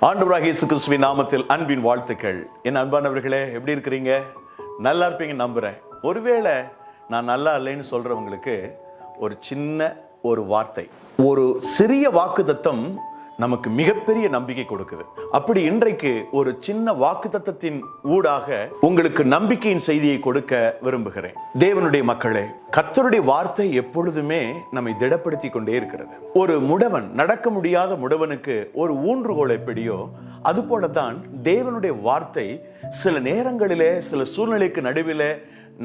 ஆண்டவராக இயேசு கிறிஸ்துவின் நாமத்தில் அன்பின் வாழ்த்துக்கள். என் அன்பானவர்களே எப்படி இருக்கிறீங்க? நல்லா இருப்பீங்க நம்புறேன். ஒருவேளை நான் நல்லா இல்லைன்னு சொல்றவங்களுக்கு ஒரு சின்ன ஒரு வார்த்தை. ஒரு சிறிய வாக்குதத்தம் நமக்கு மிகப்பெரிய நம்பிக்கை கொடுக்குது. அப்படி இன்றைக்கு ஒரு சின்ன வாக்குத்தத்தின் ஊடாக உங்களுக்கு நம்பிக்கையின் செய்தியை கொடுக்க விரும்புகிறேன். தேவனுடைய மக்களே கர்த்தருடைய வார்த்தை எப்பொழுதுமே நம்மை திடப்படுத்தி கொண்டே இருக்கிறது. ஒரு முடவன் நடக்க முடியாத முடவனுக்கு ஒரு ஊன்றுகோல் எப்படியோ அதுபோலதான் தேவனுடைய வார்த்தை சில நேரங்களிலே சில சூழ்நிலைக்கு நடுவிலே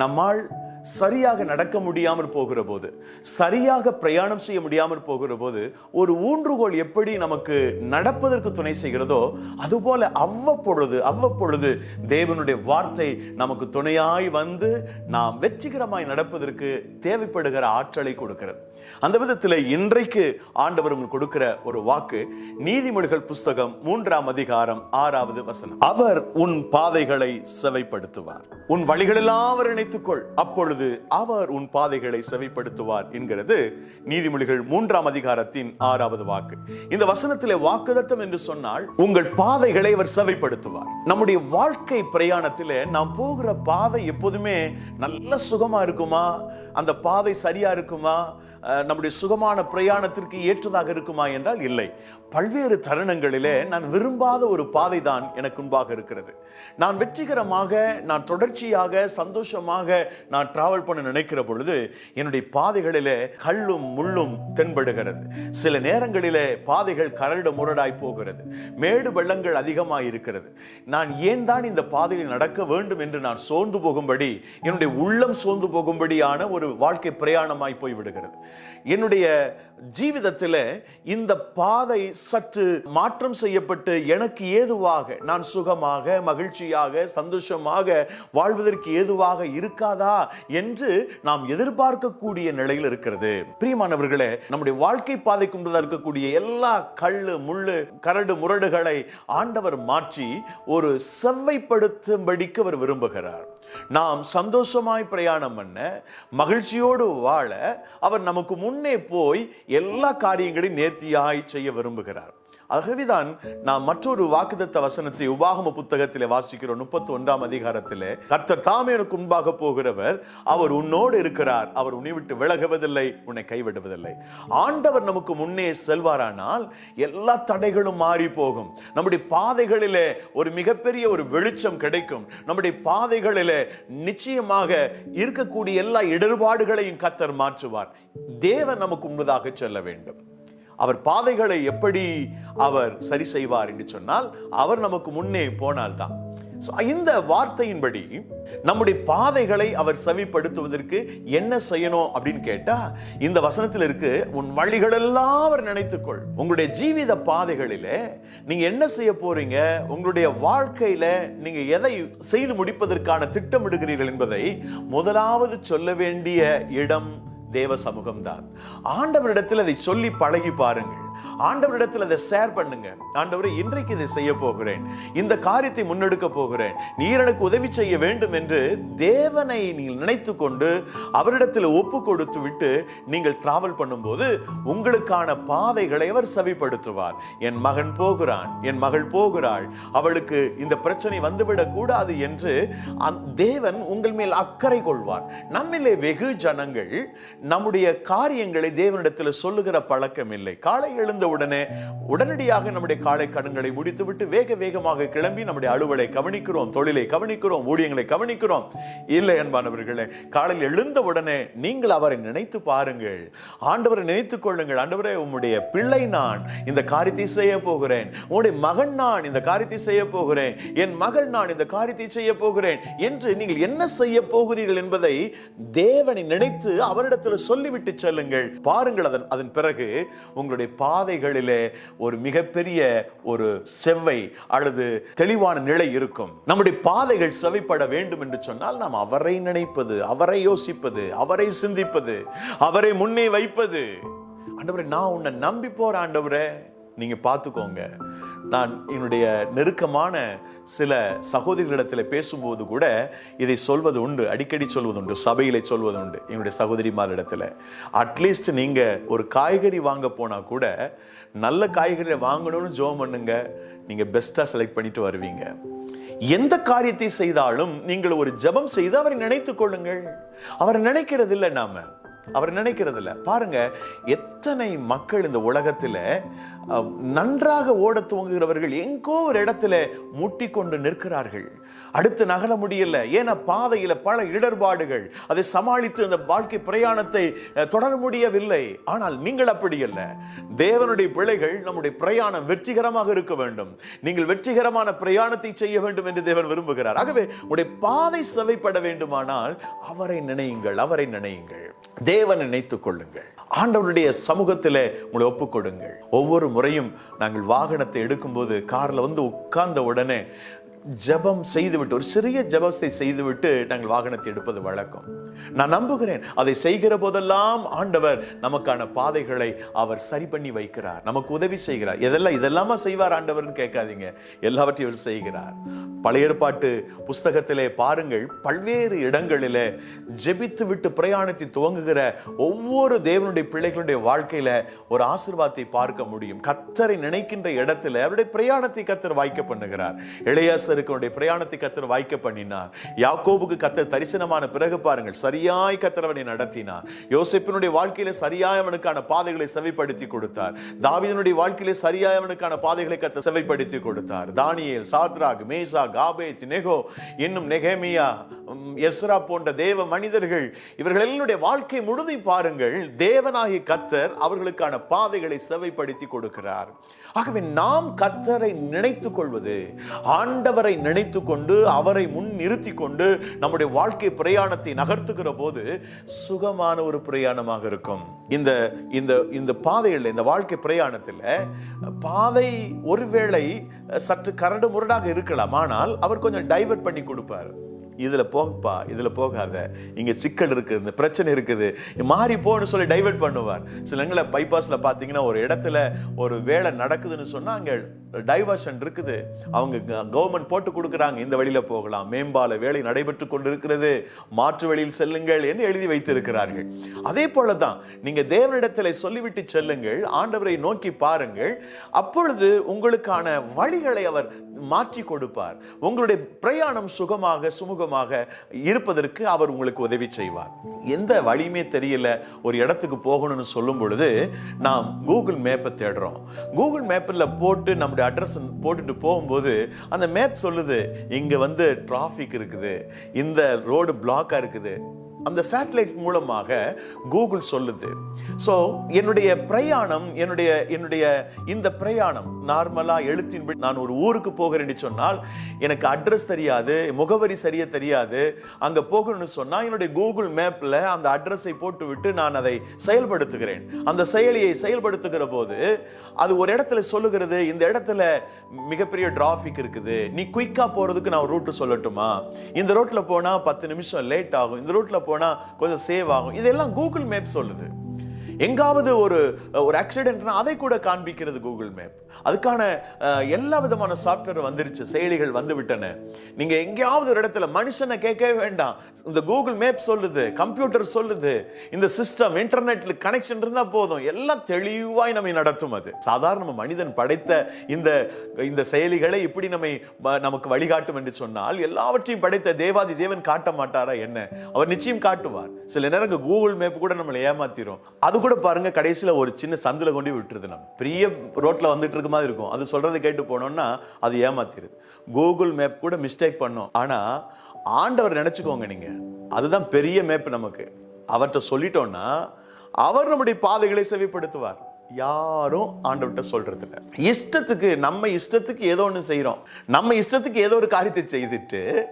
நம்மால் சரியாக நடக்க முடியாமல் போகிற போது சரியாக பிரயாணம் செய்ய முடியாமல் போகிற போது ஒரு ஊன்றுகோல் எப்படி நமக்கு நடப்பதற்கு துணை செய்கிறதோ அதுபோல அவ்வப்பொழுது அவ்வப்பொழுது தேவனுடைய வார்த்தை நமக்கு துணையாய் வந்து நாம் வெற்றிகரமாய் நடப்பதற்கு தேவைப்படுகிற ஆற்றலை கொடுக்கிறது. அந்த விதத்தில் இன்றைக்கு ஆண்டவர் உங்களுக்கு கொடுக்கிற ஒரு வாக்கு நீதிமொழிகள் புஸ்தகம் மூன்றாம் அதிகாரம் ஆறாவது வசனம். அவர் உன் பாதைகளை செவைப்படுத்துவார். உன் வழிகளெல்லாம் அவர் இணைத்துக்கொள். அப்பொழுது அவர் உன் பாதைகளை செவைப்படுத்துவார் என்கிறது நீதிமொழிகள் மூன்றாம் அதிகாரத்தின் ஆறாவது வாக்கு. இந்த வசனத்திலே வாக்குதத்தம் என்று சொன்னால் உங்கள் பாதைகளை அவர் செவைப்படுத்துவார். நம்முடைய வாழ்க்கை பிரயாணத்திலே நாம் போகிற பாதை எப்போதுமே நல்ல சுகமா இருக்குமா? அந்த பாதை சரியா இருக்குமா? நம்முடைய சுகமான பிரயாணத்திற்கு ஏற்றதாக இருக்குமா என்றால் இல்லை. பல்வேறு தருணங்களிலே நான் விரும்பாத ஒரு பாதை தான் எனக்கு முன்பாக இருக்கிறது. நான் வெற்றிகரமாக நான் தொடர்ச்சியாக சந்தோஷமாக நான் டிராவல் பண்ண நினைக்கிற பொழுது என்னுடைய பாதைகளிலே கல்லும் முள்ளும் தென்படுகிறது. சில நேரங்களிலே பாதைகள் கரடு முரடாய் போகிறது. மேடு வெள்ளங்கள் அதிகமாக இருக்கிறது. நான் ஏன் தான் இந்த பாதையில் நடக்க வேண்டும் என்று நான் சோர்ந்து போகும்படி என்னுடைய உள்ளம் சோர்ந்து போகும்படியான ஒரு வாழ்க்கை பிரயாணமாய் போய் விடுகிறது. என்னுடைய ஜீவிதத்தில் இந்த பாதை சற்று மாற்றம் செய்யப்பட்டு எனக்கு ஏதுவாக நான் சுகமாக மகிழ்ச்சியாக சந்தோஷமாக வாழ்வதற்கு ஏதுவாக இருக்காதா என்று நாம் எதிர்பார்க்கக்கூடிய நிலையில் இருக்கிறது. பிரியமானவர்களே நம்முடைய வாழ்க்கை பாதைக்கு முன்பதாக இருக்கக்கூடிய எல்லா கல்லு முள்ளு கரடு முரடுகளை ஆண்டவர் மாற்றி ஒரு செவ்வைப்படுத்தும்படிக்கு அவர் விரும்புகிறார். நாம் சந்தோஷமாய் பிரயாணம் பண்ண மகிழ்ச்சியோடு வாழ அவர் நமக்கு முன்னே போய் எல்லா காரியங்களையும் நேர்த்தியாய் செய்ய விரும்புகிறார். ஆகவேதான் நாம் மற்றொரு வாக்குதத்த வசனத்தை உபாகம புத்தகத்திலே வாசிக்கிறோம். முப்பத்தி ஒன்றாம் அதிகாரத்திலே. கர்த்தர் தாமே எனக்கு முன்பாக போகிறவர். அவர் உன்னோடு இருக்கிறார். அவர் உன்னை விட்டு விலகுவதில்லை உன்னை கைவிடுவதில்லை. ஆண்டவர் நமக்கு முன்னே செல்வாரானால் எல்லா தடைகளும் மாறி போகும். நம்முடைய பாதைகளிலே ஒரு மிகப்பெரிய ஒரு வெளிச்சம் கிடைக்கும். நம்முடைய பாதைகளிலே நிச்சயமாக இருக்கக்கூடிய எல்லா இடர்பாடுகளையும் கத்தர் மாற்றுவார். தேவன் நமக்கு முன்னதாக செல்ல வேண்டும். அவர் பாதைகளை எப்படி அவர் சரி செய்வார் என்று சொன்னால் அவர் நமக்கு முன்னே போனால்தான். இந்த வார்த்தையின்படி நம்முடைய பாதைகளை அவர் செவிப்படுத்துவதற்கு என்ன செய்யணும் அப்படின்னு கேட்டா இந்த வசனத்தில் இருக்கு உன் வழிகளெல்லாம் அவர் நினைத்துக்கொள். உங்களுடைய ஜீவித பாதைகளில நீங்க என்ன செய்ய போறீங்க? உங்களுடைய வாழ்க்கையில நீங்க எதை செய்து முடிப்பதற்கான திட்டமிடுகிறீர்கள் என்பதை முதலாவது சொல்ல வேண்டிய இடம் தேவ சமூகம்தான். ஆண்டவரிடத்தில் அதை சொல்லி பழகி பாருங்கள். ஆண்டவரிடத்தில் அதை ஷேர் பண்ணுங்க. ஆண்டவரை இன்றைக்கு இதை செய்ய போகிறேன். இந்த காரியத்தை முன்னெடுக்க போகிறேன். நீர் எனக்கு உதவி செய்ய வேண்டும் என்று தேவனை நீங்கள் நினைத்து கொண்டு அவரிடத்தில் ஒப்பு கொடுத்து விட்டு நீங்கள் டிராவல் பண்ணும்போது உங்களுக்கான பாதைகளை அவர் சவிப்படுத்துவார். என் மகன் போகிறான் என் மகள் போகிறாள் அவளுக்கு இந்த பிரச்சனை வந்துவிடக் கூடாது என்று தேவன் உங்கள் மேல் அக்கறை கொள்வார். நம்மிலே வெகு ஜனங்கள் நம்முடைய காரியங்களை தேவனிடத்தில் சொல்லுகிற பழக்கம் இல்லை. காலை எழுந்த உடனே உடனடியாக நம்முடைய காலை கடன்களை முடித்துவிட்டு வேக வேகமாக கிளம்பி நம்முடைய அலுவலை கவனிக்கிறோம் தொழிலை கவனிக்கிறோம் ஊழியங்களை கவனிக்கிறோம். இல்லை அன்பானவர்களே காலையில் எழுந்த உடனே நீங்கள் அவரை நினைத்து பாருங்கள். ஆண்டவரை நினைத்துக் கொள்ளுங்கள். ஆண்டவரே உம்முடைய பிள்ளை நான். இந்த காரியத்தை செய்ய போகிறேன். உன்னுடைய மகன் நான். இந்த காரியத்தை செய்ய போகிறேன். என் மகள் நான். இந்த காரியத்தை செய்ய போகிறேன் என்று நீங்கள் என்ன செய்ய போகிறீர்கள் என்பதை தேவனை நினைத்து அவரிடத்தில் சொல்லிவிட்டு செல்லுங்கள். பாருங்கள் அதன் அதன் பிறகு உங்களுடைய பா பாதைகளிலே ஒரு மிகப்பெரிய ஒரு செவ்வை அல்லது தெளிவான நிலை இருக்கும். நம்முடைய பாதைகள் செவைப்பட வேண்டும் என்று சொன்னால் நாம் அவரை நினைப்பது அவரை யோசிப்பது அவரை சிந்திப்பது அவரை முன்னே வைப்பது. ஆண்டவரே நான் உன்னை நம்பி போற ஆண்டவரே. நீங்க பார்த்துக்கோங்க. நான் என்னுடைய நெருக்கமான சில சகோதரிகளிடத்தில் பேசும்போது கூட இதை சொல்வது உண்டு அடிக்கடி சொல்வது உண்டு சபையிலே சொல்வது உண்டு என்னுடைய சகோதரிமாரிடத்தில். அட்லீஸ்ட் நீங்கள் ஒரு காய்கறி வாங்க போனால் கூட நல்ல காய்கறியை வாங்கணும்னு ஜோம் பண்ணுங்க நீங்கள் பெஸ்ட்டாக செலக்ட் பண்ணிட்டு வருவீங்க. எந்த காரியத்தை செய்தாலும் நீங்கள் ஒரு ஜெபம் செய்து அவரை நினைத்து கொள்ளுங்கள். அவரை நினைக்கிறது இல்லை நாம. அவர் நினைக்கிறது இல்லை பாருங்க எத்தனை மக்கள் இந்த உலகத்துல நன்றாக ஓட துவங்குகிறவர்கள் எங்கோ ஒரு இடத்துல முட்டிக்கொண்டு நிற்கிறார்கள். அடுத்து நகர முடியல. ஏன்னா பாதையில் பல இடர்பாடுகள். அதை சமாளித்து அந்த வாழ்க்கை பிரயாணத்தை தொடர முடியவில்லை. ஆனால் நீங்கள் அப்படி அல்ல. தேவனுடைய பிள்ளைகள் நம்முடைய பிரயாணம் வெற்றிகரமாக இருக்க வேண்டும். நீங்கள் வெற்றிகரமான பிரயாணத்தை செய்ய வேண்டும் என்று தேவன் விரும்புகிறார். ஆகவே உடைய பாதை சவைப்பட வேண்டுமானால் அவரை நினையுங்கள் அவரை நினையுங்கள். தேவனை நினைத்துக் கொள்ளுங்கள். ஆண்டவருடைய சமூகத்திலே உங்களை ஒப்புக்கொடுங்கள். ஒவ்வொரு முறையும் நாங்கள் வாகனத்தை எடுக்கும்போது கார்ல வந்து உட்கார்ந்த உடனே ஜபம் செய்துவிட்டு ஒரு சிறிய ஜபத்தை செய்துவிட்டு நாங்கள் வாகனத்தை எடுப்பது வழக்கம். நான் நம்புகிறேன் அதை செய்கிற போதெல்லாம் ஆண்டவர் நமக்கான பாதைகளை அவர் சரி பண்ணி வைக்கிறார் நமக்கு உதவி செய்கிறார். எதெல்லாம் இதெல்லாமா செய்வார் ஆண்டவர்னு கேட்காதீங்க. எல்லாவற்றையும் அவர் செய்கிறார். பழைய ஏற்பாட்டு புஸ்தகத்திலே பாருங்கள் பல்வேறு இடங்களிலே ஜெபித்து விட்டு பிரயாணத்தை துவங்குகிற ஒவ்வொரு தேவனுடைய பிள்ளைகளுடைய வாழ்க்கையில ஒரு ஆசிர்வாதத்தை பார்க்க முடியும். கத்தரை நினைக்கின்ற இடத்துல அவருடைய பிரயாணத்தை கத்தர் வாய்க்க பண்ணுகிறார். இளையாசருக்கு அவருடைய பிரயாணத்தை கத்தர் வாய்க்க பண்ணினார். யாக்கோபுக்கு கத்தர் தரிசனமான பிறகு பாருங்கள் சரியாய் கத்தர் நடத்தினார். யோசிப்பினுடைய வாழ்க்கையில சரியாய் அவனுக்கான பாதைகளை செவைப்படுத்தி கொடுத்தார். தாவிதனுடைய வாழ்க்கையில சரியாய் அவனுக்கான பாதைகளை கத்த செவைப்படுத்தி கொடுத்தார். தானியல் சாத்ராக் மேசா காபேத் நெகோ இன்னும் நெகேமியா எஸ்ரா போன்ற தேவ மனிதர்கள் இவர்களுடைய வாழ்க்கை முழுதை பாருங்கள் தேவனாகி கத்தர் அவர்களுக்கான பாதைகளை செவைப்படுத்தி கொடுக்கிறார். ஆகவே நாம் கத்தரை நினைத்துக் கொள்வது ஆண்டவர் நினைத்துக் கொண்டு அவரை முன் நிறுத்தி கொண்டு நம்முடைய வாழ்க்கை பிரயாணத்தை நகர்த்துகிற போது சுகமான ஒரு பிரயாணமாக இருக்கும். இந்த இந்த இந்த பாதையில் இந்த வாழ்க்கை பிரயாணத்தில் பாதை ஒருவேளை சற்று கரடு முரடாக இருக்கலாம். ஆனால் அவர் கொஞ்சம் டைவர்ட் பண்ணி கொடுப்பார். இதில் போகப்பா இதில் போகாத. இங்கே சிக்கல் இருக்குது இந்த பிரச்சனை இருக்குது. மாறி போன்னு சொல்லி டைவர்ட் பண்ணுவார். சில எங்களை பைபாஸில் பார்த்தீங்கன்னா ஒரு இடத்துல ஒரு வேலை நடக்குதுன்னு சொன்னால் அங்கே டைவர்ஷன் இருக்குது. அவங்க கவர்மெண்ட் போட்டு கொடுக்குறாங்க. இந்த வழியில போகலாம். மேம்பால வேலை நடைபெற்று கொண்டிருக்கிறது. மாற்று வழியில் செல்லுங்கள் என்று எழுதி வைத்திருக்கிறார்கள். அதே போலதான் நீங்க தேவனிடத்தில் சொல்லிவிட்டு செல்லுங்கள். ஆண்டவரை நோக்கி பாருங்கள். அப்பொழுது உங்களுக்கான வழிகளை அவர் மாற்றி கொடுப்பார். உங்களுடைய பிரயாணம் சுகமாக சுமூகமாக இருப்பதற்கு அவர் உங்களுக்கு உதவி செய்வார். எந்த வழியுமே தெரியல. ஒரு இடத்துக்கு போகணும்னு சொல்லும் பொழுது நாம் கூகுள் மேப்பை தேடுறோம். கூகுள் மேப்பில் போட்டு நம்முடைய அட்ரஸ் போட்டுட்டு போகும்போது அந்த மேப் சொல்லுது இங்க வந்து டிராஃபிக் இருக்குது இந்த ரோடு பிளாக்கா இருக்குது. அந்த சேட்டலைட் மூலமாக கூகுள் சொல்லுது. ஸோ என்னுடைய பிரயாணம் என்னுடைய என்னுடைய இந்த பிரயாணம் நார்மலாக எழுத்தின்படி நான் ஒரு ஊருக்கு போகிறேன்னு சொன்னால் எனக்கு அட்ரஸ் தெரியாது முகவரி சரியா தெரியாது. அங்கே போகணும்னு சொன்னால் என்னுடைய கூகுள் மேப்பில் அந்த அட்ரஸை போட்டுவிட்டு நான் அதை செயல்படுத்துகிறேன். அந்த செயலியை செயல்படுத்துகிற போது அது ஒரு இடத்துல சொல்லுகிறது இந்த இடத்துல மிகப்பெரிய டிராஃபிக் இருக்குது நீ குயிக்காக போகிறதுக்கு நான் ரூட்டு சொல்லட்டுமா? இந்த ரோட்டில் போனால் பத்து நிமிஷம் லேட் ஆகும் இந்த ரூட்ல போனால் கொஞ்சம் சேவ் ஆகும். இதெல்லாம் கூகுள் மேப் சொல்லுது. எங்காவது ஒரு ஒரு ஆக்சிடென்ட்னா அதை கூட காண்பிக்கிறது கூகுள் மேப் அதுக்கான எல்லா விதமான சாஃப்ட்வேர் வந்துருச்சு செயலிகள் வந்து விட்டன. நீங்க எங்கேயாவது ஒரு இடத்துல மனுஷனை கேட்கவே வேண்டாம். இந்த கூகுள் மேப் சொல்லுது கம்ப்யூட்டர் சொல்லுது இந்த சிஸ்டம் இன்டர்நெட்ல கனெக்ஷன் இருந்தா போதும். எல்லாம் தெளிவாய் நம்மை நடத்தும் அது. சாதாரண மனிதன் படைத்த இந்த இந்த செயலிகளை இப்படி நம்மை நமக்கு வழிகாட்டும் என்று சொன்னால் எல்லாவற்றையும் படைத்த தேவாதி தேவன் காட்ட மாட்டாரா என்ன? அவர் நிச்சயம் காட்டுவார். சில நேரங்கள் கூகுள் மேப் கூட நம்மளை ஏமாத்திரும். அது கூட பாருங்க கடைசியில ஒரு சின்ன சந்தில கொண்டு விட்டுருது நம்ம. பெரிய ரோட்ல வந்துட்டு இருக்க மாதிரி இருக்கும். அது சொல்றதை கேட்டு போனோம்னா அது ஏமாத்திருது. கூகுள் மேப் கூட மிஸ்டேக் பண்ணும். ஆனா ஆண்டவர் நினைச்சுக்கோங்க நீங்க. அதுதான் பெரிய மேப் நமக்கு. அவர்கிட்ட சொல்லிட்டோம்னா அவர் நம்முடைய பாதைகளை செவிப்படுத்துவார். யாரும் ஆண்டவர்கிட்ட சொல்றது இல்லை இஷ்டத்துக்கு நம்ம இஷ்டத்துக்கு ஏதோ ஒண்ணு செய்யறோம் நம்ம இஷ்டத்துக்கு ஏதோ ஒரு காரியத்தை செய்துட்டு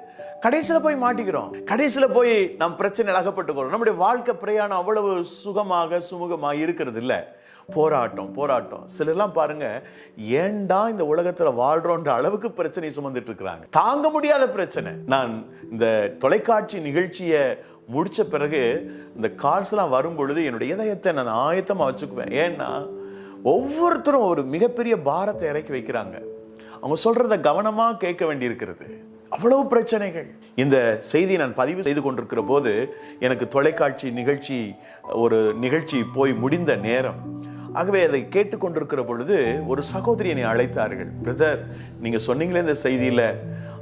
கடைசியில் போய் மாட்டிக்கிறோம். கடைசியில் போய் நம் பிரச்சனை அகப்பட்டுக்கிறோம் நம்முடைய வாழ்க்கை பிரயாணம் அவ்வளவு சுகமாக சுமூகமாக இருக்கிறது இல்லை. போராட்டம் போராட்டம். சிலர்லாம் பாருங்க ஏன்டா இந்த உலகத்தில் வாழ்றோன்ற அளவுக்கு பிரச்சனை சுமந்துட்டு இருக்கிறாங்க? தாங்க முடியாத பிரச்சனை. நான் இந்த தொலைக்காட்சி நிகழ்ச்சியை முடித்த பிறகு இந்த கால்ஸ்லாம் வரும் பொழுது என்னுடைய இதயத்தை நான் ஆயத்தமாக வச்சுக்குவேன். ஏன்னா ஒவ்வொருத்தரும் ஒரு மிகப்பெரிய பாரத்தை இறக்கி வைக்கிறாங்க. அவங்க சொல்றத கவனமாக கேட்க வேண்டியிருக்கிறது. அவ்வளவு பிரச்சனைகள். இந்த செய்தியை நான் பதிவு செய்து கொண்டிருக்கிற போது எனக்கு தொலைக்காட்சி நிகழ்ச்சி ஒரு நிகழ்ச்சி போய் முடிந்த நேரம். ஆகவே அதை கேட்டுக்கொண்டிருக்கிற பொழுது ஒரு சகோதரி என்னை அழைத்தார்கள். பிரதர் நீங்கள் சொன்னீங்களே இந்த செய்தியில்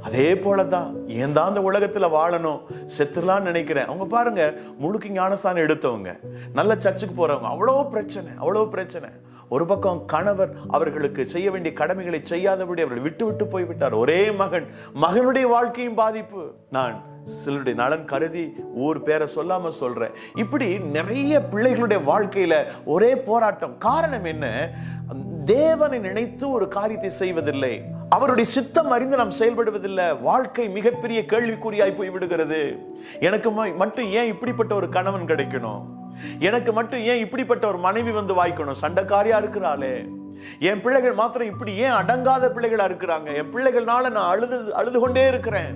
அதே போலதான் ஏன் தான் அந்த உலகத்துல வாழணும் செத்துலான்னு நினைக்கிறேன். அவங்க பாருங்க முழுக்க ஞானஸ்தானம் எடுத்தவங்க. நல்ல சர்ச்சுக்கு போறவங்க. அவ்வளோ பிரச்சனை அவ்வளோ பிரச்சனை. ஒரு பக்கம் கணவர் அவர்களுக்கு செய்ய வேண்டிய கடமைகளை செய்யாதபடி அவர்கள் விட்டு விட்டு போய்விட்டார். ஒரே மகன் மகனுடைய வாழ்க்கையும் பாதிப்பு. நான் சிலருடைய நலன் கருதி ஊர் பேரை சொல்லாம சொல்றேன். இப்படி நிறைய பிள்ளைகளுடைய வாழ்க்கையில ஒரே போராட்டம். காரணம் என்ன? தேவனை நினைத்து ஒரு காரியத்தை செய்வதில்லை. அவருடைய சித்தம் அறிந்து நாம் செயல்படுவதில்லை. வாழ்க்கை மிகப்பெரிய கேள்விக்குறியாய் போய் விடுகிறது எனக்கு மட்டும் ஏன் இப்படிப்பட்ட ஒரு கணவன் கிடைக்கணும்? எனக்கு மட்டும் ஏன் இப்படிப்பட்ட ஒரு மனைவி வந்து வாய்க்கணும்? சண்டைக்காரியா இருக்கிறாளே. என் பிள்ளைகள் மாத்திரம் இப்படி ஏன் அடங்காத பிள்ளைகளா இருக்கிறாங்க? என் பிள்ளைகள்னால நான் அழுது அழுது கொண்டே இருக்கிறேன்.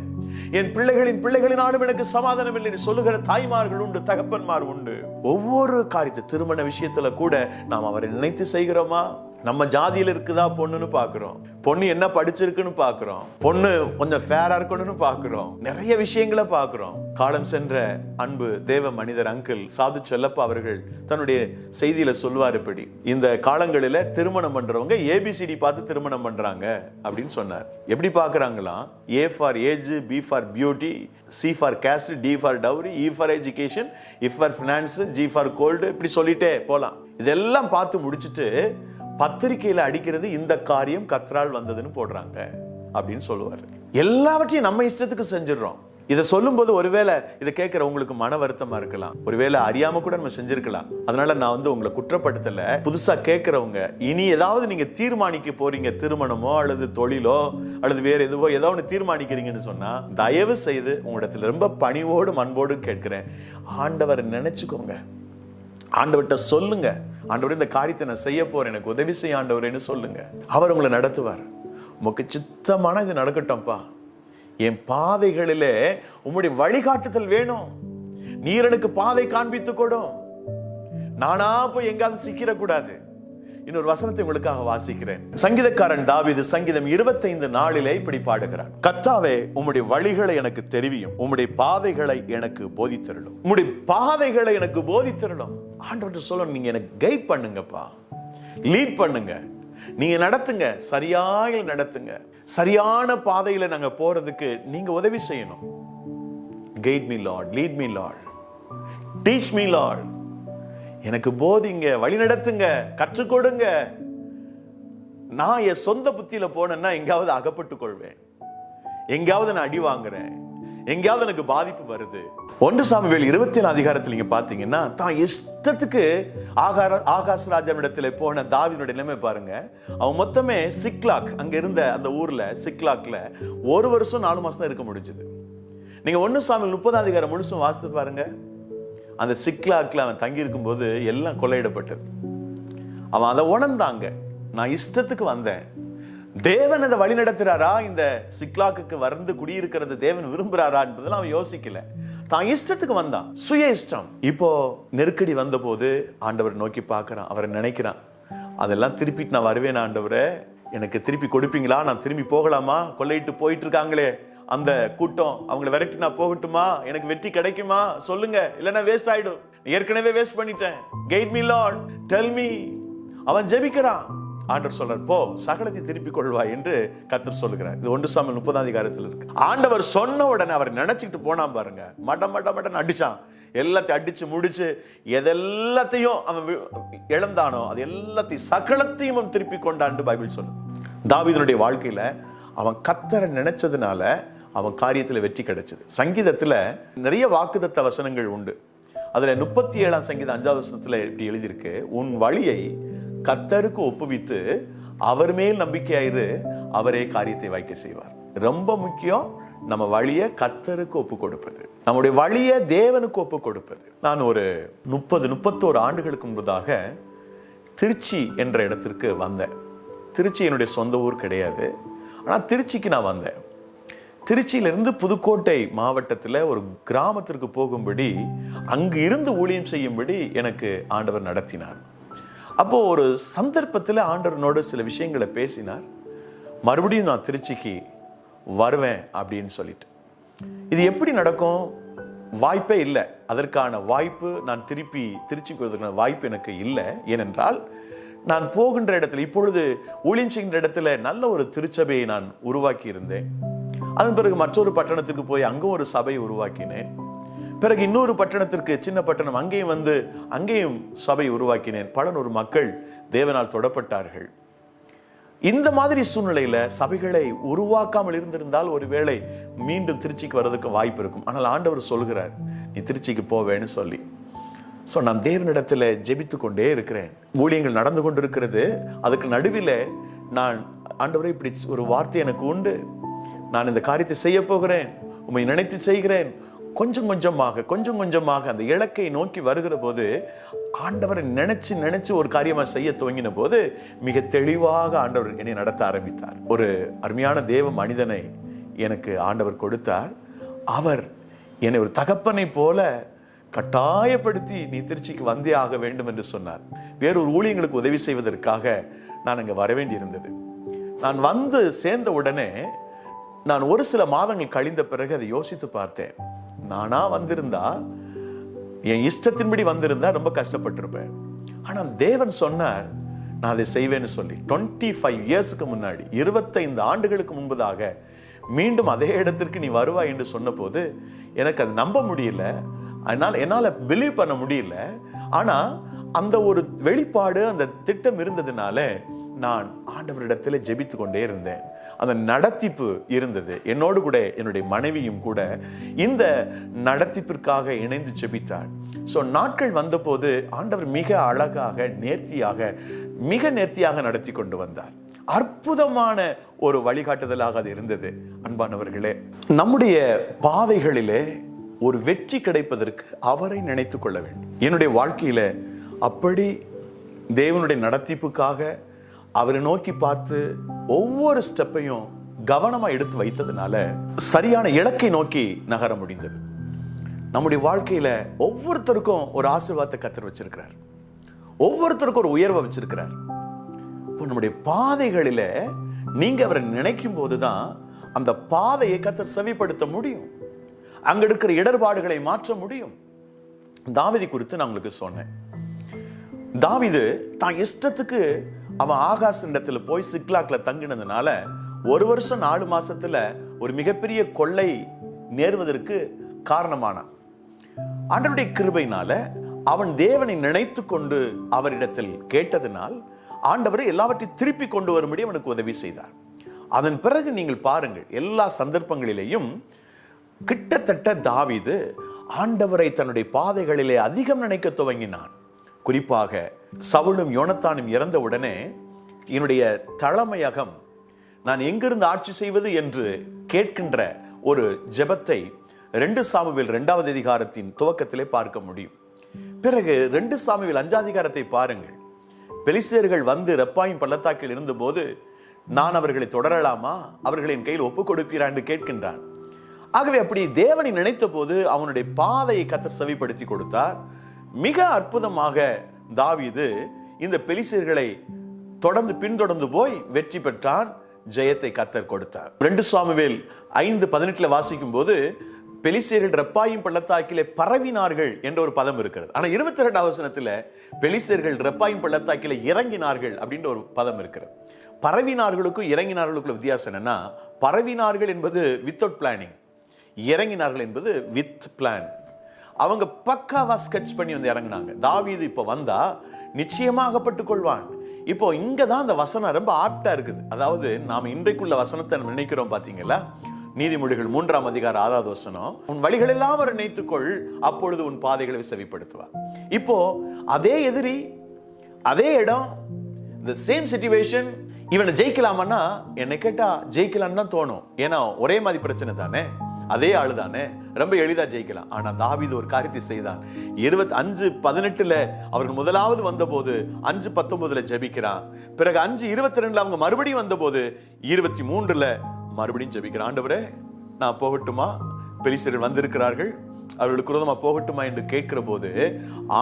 என் பிள்ளைகளின் பிள்ளைகளினாலும் எனக்கு சமாதானம் இல்லை சொல்லுகிற தாய்மார்கள் உண்டு தகப்பன்மார் உண்டு. ஒவ்வொரு காரியத்தை திருமண விஷயத்துல கூட நாம் அவரை நினைத்து செய்கிறோமா? நம்ம ஜாதியில் இருக்குதா பொண்ணுன்னு பார்க்குறோம் பொண்ணு என்ன படிச்சிருக்குன்னு பார்க்குறோம் பொண்ணு கொஞ்சம் ஃபேராக இருக்கணும்னு பார்க்குறோம் நிறைய விஷயங்களை பார்க்குறோம் காலம் சென்ற அன்பு தேவ மனிதர் அங்கிள் சாது செல்லப்பா அவர்கள் தன்னுடைய செய்தியில் சொல்லுவார் இப்படி. இந்த காலங்களில் திருமணம் பண்ணுறவங்க ஏபிசிடி பார்த்து திருமணம் பண்ணுறாங்க அப்படின்னு சொன்னார். எப்படி பார்க்குறாங்களாம் A for age B for beauty C for caste D for dowry E for education F for finance G for gold இப்படி சொல்லிட்டே போகலாம் இதெல்லாம் பார்த்து முடிச்சிட்டு பத்திரிக்கையில அடிக்கிறது இந்த காரியம் கத்ரால் வந்ததுன்னு போடுறாங்க அப்படின்னு சொல்லுவார். எல்லாவற்றையும் நம்ம இஷ்டத்துக்கு செஞ்சிடறோம். இதை சொல்லும்போது ஒருவேளை இதை கேட்கிற உங்களுக்கு மன வருத்தமா இருக்கலாம். ஒருவேளை அறியாம கூட நம்ம செஞ்சிருக்கலாம். அதனால நான் வந்து உங்களை குற்றப்படுத்தல. புதுசா கேட்குறவங்க இனி ஏதாவது நீங்க தீர்மானிக்க போறீங்க திருமணமோ அல்லது தொழிலோ அல்லது வேற எதுவோ ஏதோ ஒன்று தீர்மானிக்கிறீங்கன்னு சொன்னா தயவு செய்து உங்களிடத்துல ரொம்ப பணிவோடு அன்போடு கேட்கிறேன். ஆண்டவரை நினைச்சுக்கோங்க. ஆண்டவர்கிட்ட சொல்லுங்க. ஆண்டவர் இந்த காரியத்தை நான் செய்ய போறேன். எனக்கு உதவி செய்ய ஆண்டவரேன்னு சொல்லுங்க. அவர் உங்களை நடத்துவார். உமக்கு சித்தமான இது நடக்கட்டும்ப்பா. என் பாதைகளிலே உம்முடைய வழிகாட்டுதல் வேணும். நீர் எனக்கு பாதை காண்பித்து கொடும். நானா போய் எங்காவது சிக்கிடக்கூடாது. இன்னொரு வசனத்தை உங்களுக்காக வாசிக்கிறேன். சங்கீதக்காரன் தாவிது சங்கீதம் 25 நாளிலே இப்படி பாடுகிறான். கத்தாவே உம்முடைய வழிகளை எனக்கு தெரிவியும். உம்முடைய பாதைகளை எனக்கு போதித்தருளும். உம்முடைய பாதைகளை எனக்கு போதித்தருளும். ஆண்டவர்கிட்ட சொல்லணும் நீங்கள் எனக்கு கைட் பண்ணுங்கப்பா. லீட் பண்ணுங்க. நீங்கள் நடத்துங்க. சரியாக நடத்துங்க. சரியான பாதையில் நாங்கள் போகிறதுக்கு நீங்கள் உதவி செய்யணும். Guide me lord lead me lord teach me lord எனக்கு போதிங்க. வழி நடத்துங்க. கற்றுக் கொடுங்க. நான் என் சொந்த புத்தியில் போனேன்னா எங்கேயாவது அகப்பட்டு கொள்வேன். எங்கேயாவது நான் அடி வாங்குறேன். எங்கேயாவது எனக்கு பாதிப்பு வருது. ஒன்று சாமுவேல் இருபத்தி ஏழு அதிகாரத்தில் நீங்க பாத்தீங்கன்னா தான் இஷ்டத்துக்கு ஆகார ஆகாஷ் ராஜாவிடத்துல போன தாவினுடைய நிலைமை பாருங்க. அவன் மொத்தமே சிக்லாக் அங்க இருந்த அந்த ஊர்ல சிக்லாக்ல ஒரு வருஷம் நாலு மாசம் தான் இருக்க முடிஞ்சது. நீங்க ஒன்று சாமியில் முப்பதாம் அதிகாரம் முழுசும் வாசித்து பாருங்க. அந்த சிக்லாக்ல அவன் தங்கி இருக்கும்போது எல்லாம் கொள்ளையிடப்பட்டது. அவன் அதை உணர்ந்தாங்க. நான் இஷ்டத்துக்கு வந்தேன். தேவன் அதை வழி நடத்துறாரா இந்த சிக்லாக்கு வந்து குடியிருக்கிறத தேவன் விரும்புறாரா என்பதெல்லாம் அவன் யோசிக்கல. தான் இஷ்டத்துக்கு வந்தான். சுய இஷ்டம். இப்போ நெருக்கடி வந்தபோது ஆண்டவர் நோக்கி பார்க்குறான். அவரை நினைக்கிறான். அதெல்லாம் திருப்பிட்டு நான் வருவேன் ஆண்டவரே. எனக்கு திருப்பி கொடுப்பீங்களா? நான் திரும்பி போகலாமா? கொள்ளையிட்டு போயிட்டு இருக்காங்களே அந்த கூட்டம் அவங்கள விரட்டி நான் போகட்டுமா? எனக்கு வெற்றி கிடைக்குமா? சொல்லுங்க. இல்லைன்னா வேஸ்ட் ஆயிடும். ஏற்கனவே வேஸ்ட் பண்ணிட்டேன். Guide me lord tell me அவன் ஜெபிக்கிறான். ஆண்டவர் சொல்றார் போ சகலத்தை திருப்பிக் கொள்வாய் என்று கத்தர் சொல்லுகிறார். இது ஒன்று சாமல் முப்பதாம் அதிகாரத்தில் இருக்கு. ஆண்டவர் சொன்ன உடனே அவர் நினைச்சுக்கிட்டு போனான் பாருங்க. மட மட மடன் அடிச்சான். எல்லாத்தையும் அடிச்சு முடிச்சு எதெல்லாத்தையும் அவன் இழந்தானோ அது எல்லாத்தையும் சகலத்தையும் அவன் திருப்பி கொண்டான்னு பைபிள் சொல்லுது. தாவிதனுடைய வாழ்க்கையில அவன் கத்தரை நினைச்சதுனால அவன் காரியத்துல வெற்றி கிடைச்சது. சங்கீதத்துல நிறைய வாக்குதத்த வசனங்கள் உண்டு. அதுல முப்பத்தி ஏழாம் சங்கீதம் அஞ்சாவது வசனத்தில் இப்படி எழுதியிருக்கு உன் வழியை கத்தருக்கு ஒப்புவித்து அவர் மேல் நம்பிக்கையாயிரு அவரே காரியத்தை வாய்க்க செய்வார். ரொம்ப முக்கியம் நம்ம வழியை கத்தருக்கு ஒப்பு கொடுப்பது. நம்முடைய வழியை தேவனுக்கு ஒப்பு கொடுப்பது. நான் ஒரு முப்பது முப்பத்தோரு ஆண்டுகளுக்கு முன்பதாக திருச்சி என்ற இடத்திற்கு வந்தேன். திருச்சி என்னுடைய சொந்த ஊர் கிடையாது. ஆனால் திருச்சிக்கு நான் வந்தேன். திருச்சியிலிருந்து புதுக்கோட்டை மாவட்டத்தில் ஒரு கிராமத்திற்கு போகும்படி அங்கு இருந்து ஊழியம் செய்யும்படி எனக்கு ஆண்டவர் நடத்தினார். அப்போது ஒரு சந்தர்ப்பத்தில் ஆண்டவனோடு சில விஷயங்களை பேசினார். மறுபடியும் நான் திருச்சிக்கு வருவேன் அப்படின்னு சொல்லிட்டு. இது எப்படி நடக்கும்? வாய்ப்பே இல்லை. அதற்கான வாய்ப்பு நான் திருப்பி திருச்சிக்கு வருவதற்கான வாய்ப்பு எனக்கு இல்லை. ஏனென்றால் நான் போகின்ற இடத்துல இப்பொழுது ஊழியம் செய்கின்ற இடத்துல நல்ல ஒரு திருச்சபையை நான் உருவாக்கி இருந்தேன் அதன் பிறகு மற்றொரு பட்டணத்துக்கு போய் அங்கும் ஒரு சபையை உருவாக்கினேன். பிறகு இன்னொரு பட்டணத்திற்கு சின்ன பட்டணம் அங்கேயும் வந்து அங்கேயும் சபை உருவாக்கினேன். பல நூறு மக்கள் தேவனால் தொடப்பட்டார்கள். இந்த மாதிரி சூழ்நிலையில சபைகளை உருவாக்காமல் இருந்திருந்தால் ஒருவேளை மீண்டும் திருச்சிக்கு வர்றதுக்கு வாய்ப்பு இருக்கும். ஆனால் ஆண்டவர் சொல்கிறார் நீ திருச்சிக்கு போவேன்னு சொல்லி. ஸோ நான் தேவனிடத்துல ஜெபித்து கொண்டே இருக்கிறேன். ஊழியங்கள் நடந்து கொண்டிருக்கிறது. அதுக்கு நடுவில் நான் ஆண்டவரை இப்படி ஒரு வார்த்தை எனக்கு உண்டு. நான் இந்த காரியத்தை செய்ய போகிறேன். உம்மை நினைத்து செய்கிறேன். கொஞ்சம் கொஞ்சமாக கொஞ்சம் கொஞ்சமாக அந்த இலக்கை நோக்கி வருகிற போது ஆண்டவரை நினைச்சு நினைச்சு ஒரு காரியமாக செய்ய துவங்கின போது மிக தெளிவாக ஆண்டவர் என்னை நடத்த ஆரம்பித்தார். ஒரு அருமையான தேவ மனிதனை எனக்கு ஆண்டவர் கொடுத்தார். அவர் என்னை ஒரு தகப்பனை போல கட்டாயப்படுத்தி நீ திருச்சிக்கு வந்தே ஆக வேண்டும் என்று சொன்னார். வேறொரு ஊழியங்களுக்கு உதவி செய்வதற்காக நான் அங்கே வர வேண்டியிருந்தது நான் வந்து சேர்ந்த உடனே நான் ஒரு சில மாதங்கள் கழிந்த பிறகு அதை யோசித்து பார்த்தேன். நானா வந்திருந்தா என் இஷ்டத்தின்படி வந்திருந்தா ரொம்ப கஷ்டப்பட்டிருப்பேன். ஆனால் தேவன் சொன்னார் நான் அதை செய்வேன்னு சொல்லி. டுவெண்ட்டி ஃபைவ் இயர்ஸுக்கு முன்னாடி இருபத்தைந்து ஆண்டுகளுக்கு முன்பதாக மீண்டும் அதே இடத்திற்கு நீ வருவாய் என்று சொன்னபோது எனக்கு அது நம்ப முடியல. அதனால் என்னால் பிலீவ் பண்ண முடியல. ஆனால் அந்த ஒரு வெளிப்பாடு அந்த திட்டம் இருந்ததுனால நான் ஆண்டவரிடத்தில் ஜெபித்து கொண்டே இருந்தேன். அந்த நடத்திப்பு இருந்தது. என்னோடு கூட என்னுடைய மனைவியும் கூட இந்த நடத்திப்பிற்காக இணைந்து செபித்தாள் ஸோ நாட்கள் வந்தபோது ஆண்டவர் மிக அழகாக நேர்த்தியாக மிக நேர்த்தியாக நடத்தி கொண்டு வந்தார். அற்புதமான ஒரு வழிகாட்டுதலாக அது இருந்தது அன்பானவர்களே. நம்முடைய பாதைகளிலே ஒரு வெற்றி கிடைப்பதற்கு அவரை நினைத்து கொள்ள வேண்டும். என்னுடைய வாழ்க்கையில் அப்படி தேவனுடைய நடத்திப்புக்காக அவரை நோக்கி பார்த்து ஒவ்வொரு ஸ்டெப்பையும் கவனமாக எடுத்து வைத்ததுனால சரியான இலக்கை நோக்கி நகர முடிந்தது. நம்முடைய வாழ்க்கையில் ஒவ்வொருத்தருக்கும் ஒரு ஆசீர்வாதத்தை கத்தர் வச்சிருக்கிறார். ஒவ்வொருத்தருக்கும் ஒரு உயர்வை வச்சிருக்கிறார். இப்போ நம்முடைய பாதைகளில் நீங்கள் அவரை நினைக்கும் போது தான் அந்த பாதையை கத்தர் செவிப்படுத்த முடியும். அங்கே இருக்கிற இடர்பாடுகளை மாற்ற முடியும். தாவிதி குறித்து நான் உங்களுக்கு சொன்னேன். தாவிது தான் இஷ்டத்துக்கு அவன் ஆகாஷ் இடத்துல போய் சிக்லாக்ல தங்கினதுனால ஒரு வருஷம் நாலு மாசத்துல ஒரு மிகப்பெரிய கொள்ளை நேர்வதற்கு காரணமானான். ஆண்டவருடைய கிருபையினால அவன் தேவனை நினைத்து கொண்டு அவரிடத்தில் கேட்டதினால் ஆண்டவர் எல்லாவற்றையும் திருப்பி கொண்டு வரும்படி அவனுக்கு உதவி செய்தார். அதன் பிறகு நீங்கள் பாருங்கள் எல்லா சந்தர்ப்பங்களிலேயும் கிட்டத்தட்ட தாவிது ஆண்டவரை தன்னுடைய பாதைகளிலே அதிகம் நினைக்க துவங்கினான். குறிப்பாக சவுளும் யோனத்தானும் இறந்த உடனே என்னுடைய தலைமையகம் நான் எங்கிருந்து ஆட்சி செய்வது என்று கேட்கின்ற ஒரு ஜெபத்தை ரெண்டு சாமுவில் இரண்டாவது அதிகாரத்தின் துவக்கத்திலே பார்க்க முடியும். பிறகு ரெண்டு சாமுவில் அஞ்சாதிகாரத்தை பாருங்கள். பெலிசியர்கள் வந்து ரப்பாயும் பள்ளத்தாக்கில் இருந்தபோது நான் அவர்களை தொடரலாமா? அவர்களின் கையில் ஒப்புக் கொடுப்பீரா என்று கேட்கின்றான். ஆகவே அப்படி தேவனை நினைத்த போது அவனுடைய பாதையை கத்தர் செவிப்படுத்தி கொடுத்தார். மிக அற்புதமாக தாவிது இந்த பெலிசியர்களை தொடர்ந்து பின்தொடர்ந்து போய் வெற்றி பெற்றான் ஜெயத்தை கத்தர் கொடுத்தார். ரெண்டு சுவாமிவேல் ஐந்து பதினெட்டுல வாசிக்கும் போது பெலிசியர்கள் ரெப்பாயும் பள்ளத்தாக்கிலே பரவினார்கள் என்ற ஒரு பதம் இருக்கிறது. ஆனா இருபத்தி ரெண்டாவது வசனத்துல பெலிசியர்கள் ரெப்பாயும் பள்ளத்தாக்கிலே இறங்கினார்கள் அப்படின்ற ஒரு பதம் இருக்கிறது. பரவினார்களுக்கும் இறங்கினார்களுக்கும் வித்தியாசம் என்னன்னா பரவினார்கள் என்பது வித்தவுட் பிளானிங் இறங்கினார்கள் என்பது வித் பிளான் அவங்க பக்காவாக ஸ்கெட்ச் பண்ணி வந்து இறங்குனாங்க. தாவீது இப்போ வந்தால் நிச்சயமாகப்பட்டுக் கொள்வான். இப்போ இங்கே தான் அந்த வசனம் ரொம்ப ஆப்டாக இருக்குது. அதாவது நாம் இன்றைக்குள்ள வசனத்தை நம்ம நினைக்கிறோம் பார்த்தீங்களா நீதிமொழிகள் மூன்றாம் அதிகார ஆறாவது வசனம் உன் வழிகளெல்லாம் அவர் நினைத்துக்கொள் அப்பொழுது உன் பாதைகளை செவிப்படுத்துவார் இப்போ அதே எதிரி அதே இடம் இந்த சேம் சிச்சுவேஷன் இவனை ஜெயிக்கலாமன்னா என்னை கேட்டா ஜெயிக்கலான்னு தான் தோணும். ஏன்னா ஒரே மாதிரி பிரச்சனை தானே? அதே ஆளு தானே ரொம்ப எளிதா ஜெயிக்கலாம். ஆனா தாவிது ஒரு காரியத்தை செய்தான். இருபத்தி அஞ்சு பதினெட்டுல அவர்கள் முதலாவது வந்தபோது அஞ்சு பத்தொன்பதுல ஜெபிக்கிறான். பிறகு அஞ்சு இருபத்தி ரெண்டுல அவங்க மறுபடியும் வந்தபோது இருபத்தி மூன்றுல மறுபடியும் ஜெபிக்கிறான். ஆண்டவரே நான் போகட்டுமா? பெரிசர்கள் வந்திருக்கிறார்கள். அவர்களுக்கு விரோதமா போகட்டுமா என்று கேட்கிற போது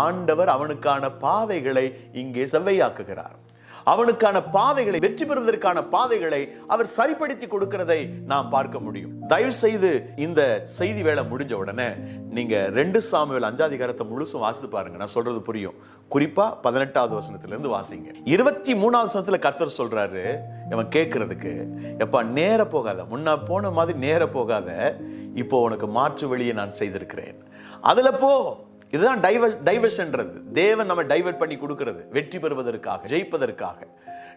ஆண்டவர் அவனுக்கான பாதைகளை இங்கே செவ்வையாக்குகிறார். அவனுக்கான பாதைகளை வெற்றி பெறுவதற்கான பாதைகளை அவர் சரிப்படுத்தி கொடுக்கிறதை நாம் பார்க்க முடியும். தயவு செய்து இந்த செய்தி வேலை முடிஞ்ச உடனே நீங்க ரெண்டு சாமியல் அஞ்சாதிகாரத்தை முழுசும் வாசித்து பாருங்க. நான் சொல்றது புரியும். குறிப்பா பதினெட்டாவது வசனத்துல இருந்து வாசிங்க. இருபத்தி மூணாவது வசனத்துல கத்தர் சொல்றாரு இவன் கேட்கறதுக்கு எப்பா நேர போகாத. முன்ன போன மாதிரி நேர போகாத. இப்போ உனக்கு மாற்று வழியை நான் செய்திருக்கிறேன். அதுல போ. இதுதான் டைவர் டைவர்ஷன்றது தேவன் நம்ம டைவர்ட் பண்ணி கொடுக்கிறது. வெற்றி பெறுவதற்காக ஜெயிப்பதற்காக.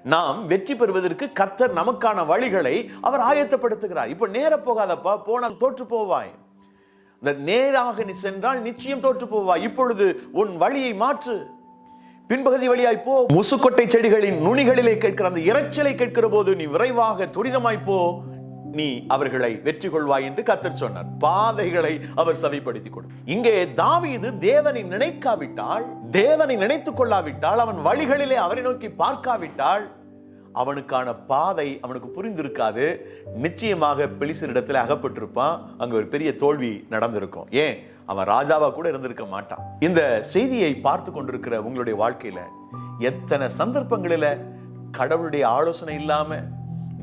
நாம் வெற்றி பெறுவதற்கு கத்தர் நமக்கான வழிகளை அவர் ஆயத்தப்படுத்துகிறார். இப்போ நேர போகாதப்பா போனால் தோற்று போவாய். இந்த நேராக நீ சென்றால் நிச்சயம் தோற்று போவாய். இப்பொழுது உன் வழியை மாற்று. பின்பகுதி வழியாய் போ. முசுக்கொட்டை செடிகளின் நுனிகளிலே கேட்கிற அந்த இரைச்சலை கேட்கிற போது நீ விரைவாக துரிதமாய் போ. நீ அவர்களை வெற்றி கொள்வாய் என்று கத்தர் சொன்னார். பாதைகளை அவர் சவிப்படுத்தி கொடு. இங்கே தாவீது தேவனை நினைக்காவிட்டால் தேவனை நினைத்துக் கொள்ளாவிட்டால் அவன் வழிகளிலே அவரை நோக்கி பார்க்காவிட்டால் அவனுக்கான பாதை அவனுக்கு புரிந்திருக்காது. நிச்சயமாக பெலிசரிடத்துல அகப்பட்டிருப்பான். அங்க ஒரு பெரிய தோல்வி நடந்திருக்கும். ஏன்? அவன் ராஜாவா கூட இருந்திருக்க மாட்டான். இந்த செய்தியை பார்த்து கொண்டிருக்கிற உங்களுடைய வாழ்க்கையில எத்தனை சந்தர்ப்பங்களில கடவுளுடைய ஆலோசனை இல்லாம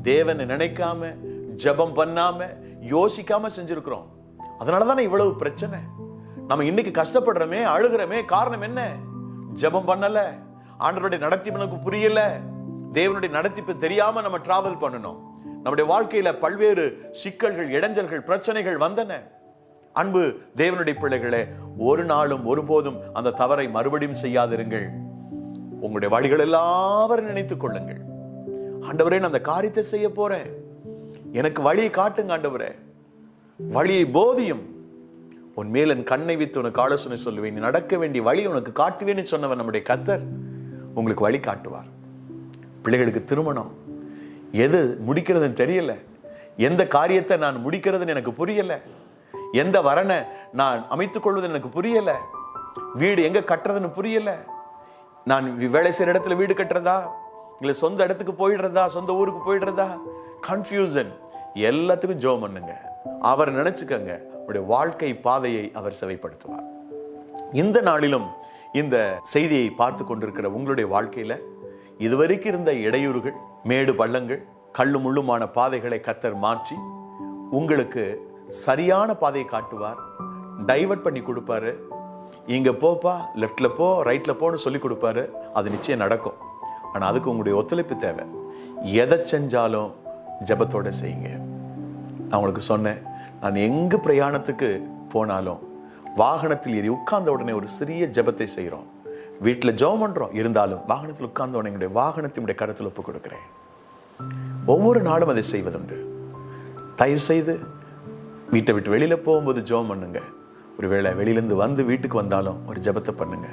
தேவனை நினைக்காம ஜெபம் பண்ணாம யோசிக்காம செஞ்சிருக்கிறோம். அதனால தானே இவ்வளவு பிரச்சனை? நம்ம இன்னைக்கு கஷ்டப்படுறோமே அழுகிறோமே காரணம் என்ன? ஜெபம் பண்ணல. ஆண்டவருடைய நடத்திப்பு நமக்கு புரியல. தேவனுடைய நடத்திப்பு தெரியாம நம்ம டிராவல் பண்ணணும். நம்முடைய வாழ்க்கையில பல்வேறு சிக்கல்கள் இடைஞ்சல்கள் பிரச்சனைகள் வந்தன. அன்பு தேவனுடைய பிள்ளைகளே ஒரு நாளும் ஒருபோதும் அந்த தவறை மறுபடியும் செய்யாதிருங்கள். உங்களுடைய வழிகள் எல்லாவரும் நினைத்துக் கொள்ளுங்கள். ஆண்டவரே நான் அந்த காரியத்தை செய்ய போறேன். எனக்கு வழியை காட்டுங்க ஆண்டவரே. வழியை போதியும். உன் மேல் என் கண்ணை வைத்து உனக்கு ஆலோசனை சொல்லுவேன். நீ நடக்க வேண்டிய வழி உனக்கு காட்டுவேன்னு சொன்னவன் நம்முடைய கத்தர் உங்களுக்கு வழி காட்டுவார். பிள்ளைகளுக்கு திருமணம். எது முடிக்கிறதுன்னு தெரியல. எந்த காரியத்தை நான் முடிக்கிறதுன்னு எனக்கு புரியல. எந்த வரனை நான் அமைத்துக்கொள்வதுன்னு எனக்கு புரியல. வீடு எங்க கட்டுறதுன்னு புரியல. நான் வேலை செய்யற இடத்துல வீடு கட்டுறதா? இல்லை சொந்த இடத்துக்கு போயிடுறதா? சொந்த ஊருக்கு போயிடுறதா? கன்ஃபியூசன் எல்லாத்துக்கும் ஜோம் பண்ணுங்க. அவர் நினைச்சுக்கங்க. உங்களுடைய வாழ்க்கை பாதையை அவர் செவைப்படுத்துவார். இந்த நாளிலும் இந்த செய்தியை பார்த்து கொண்டிருக்கிற உங்களுடைய வாழ்க்கையில் இதுவரைக்கும் இருந்த இடையூறுகள் மேடு பள்ளங்கள் கல்லு முள்ளுமான பாதைகளை கத்தர் மாற்றி உங்களுக்கு சரியான பாதையை காட்டுவார். டைவர்ட் பண்ணி கொடுப்பாரு. இங்கே போப்பா லெஃப்டில் போ ரைட்டில் போன்னு சொல்லி கொடுப்பாரு. அது நிச்சயம் நடக்கும். ஆனால் அதுக்கு உங்களுடைய ஒத்துழைப்பு தேவை. எதை செஞ்சாலும் ஜெபத்தோட செய்யுங்க. நான் உங்களுக்கு சொன்னேன் நான் எங்கு பிரயாணத்துக்கு போனாலும் வாகனத்தில் ஏறி உட்கார்ந்த உடனே ஒரு சிறிய ஜெபத்தை செய்கிறோம் வீட்டில் ஜெபம் பண்ணுறோம் இருந்தாலும் வாகனத்தில் உட்கார்ந்த உடனே எங்களுடைய வாகனத்தினுடைய கருத்தில் ஒப்பு கொடுக்குறேன். ஒவ்வொரு நாளும் அதை செய்வதுண்டு. தயவு செய்து வீட்டை விட்டு வெளியில் போகும்போது ஜெபம் பண்ணுங்க. ஒருவேளை வெளியிலேருந்து வந்து வீட்டுக்கு வந்தாலும் ஒரு ஜெபத்தை பண்ணுங்க.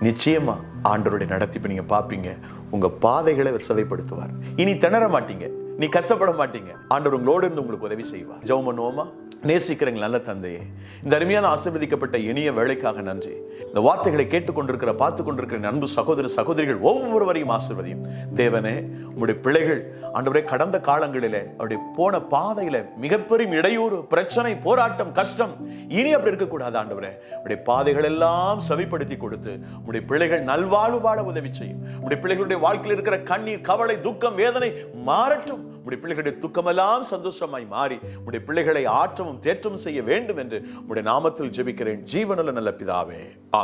நிச்சயமாக ஆண்டவருடைய நடத்திப்பை நீங்கள் பார்ப்பீங்க. உங்கள் பாதைகளை அவர் இனி திணற மாட்டீங்க. நீ கஷ்டப்பட மாட்டீங்க. ஆண்டவர் உங்களோடு இருந்து உங்களுக்கு உதவி செய்வார். ஜெபம் பண்ணுவோமா? நேசிக்கிறங்க நல்ல தந்தையே. இந்த அருமையான ஆசிர்வதிக்கப்பட்ட இனிய வேலைக்காக நன்றி. இந்த வார்த்தைகளை கேட்டுக்கொண்டிருக்கிற பார்த்து கொண்டிருக்கிற அன்பு சகோதர சகோதரிகள் ஒவ்வொருவரையும் ஆசிர்வதியும். தேவனே உங்களுடைய பிள்ளைகள் ஆண்டவரே கடந்த காலங்களிலே அவருடைய போன பாதையில மிகப்பெரும் இடையூறு பிரச்சனை போராட்டம் கஷ்டம் இனி அப்படி இருக்கக்கூடாது ஆண்டவரே. உடைய பாதைகள் எல்லாம் சவிப்படுத்தி கொடுத்து உடைய பிள்ளைகள் நல்வாழ்வு வாழ உதவி செய்யும். உடைய பிள்ளைகளுடைய வாழ்க்கையில் இருக்கிற கண்ணீர் கவலை துக்கம் வேதனை மாறட்டும். உடைய பிள்ளைகளுடைய துக்கமெல்லாம் சந்தோஷமாய் மாறி உடைய பிள்ளைகளை ஆற்றவும் தேற்றமும் செய்ய வேண்டும் என்று உடைய நாமத்தில் ஜெபிக்கிறேன். ஜீவனல நல்ல பிதாவே. ஆம்